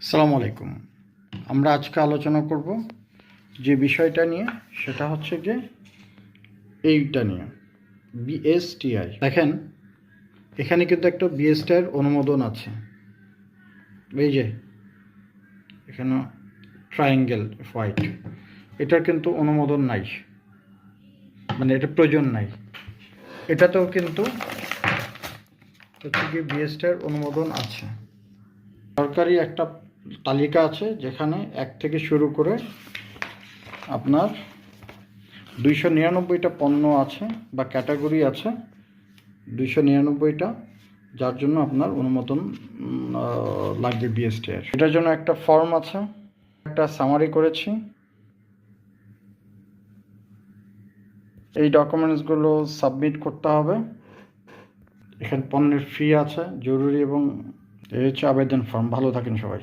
আসসালামু আলাইকুম। আমরা আজকে আলোচনা করব যে বিষয়টা নিয়ে, সেটা হচ্ছে যে এইটা নিয়ে, বিএসটিআই। দেখেন, এখানে কিন্তু একটা বিএসটিআই অনুমোদন আছে। এই যে, এখানে ট্রায়াঙ্গেল হোয়াইট এটার কিন্তু অনুমোদন নাই। মানে এটা প্রয়োজন নাই। এটাতেও কিন্তু হচ্ছে কি বিএসটিআই অনুমোদন আছে। সরকারি একটা তালিকা আছে যেখানে এক থেকে শুরু করে আপনার দুইশো নিরানব্বইটা পণ্য আছে বা ক্যাটাগরি আছে, দুইশো নিরানব্বইটা, যার জন্য আপনার অনুমোদন লাগবে বিএসটি এর। এটার জন্য একটা ফর্ম আছে, একটা সামারি করেছি। এই ডকুমেন্টসগুলো সাবমিট করতে হবে। এখানে পণ্যের ফি আছে, জরুরি এবং এই হচ্ছে আবেদন ফর্ম ভালো থাকেন সবাই।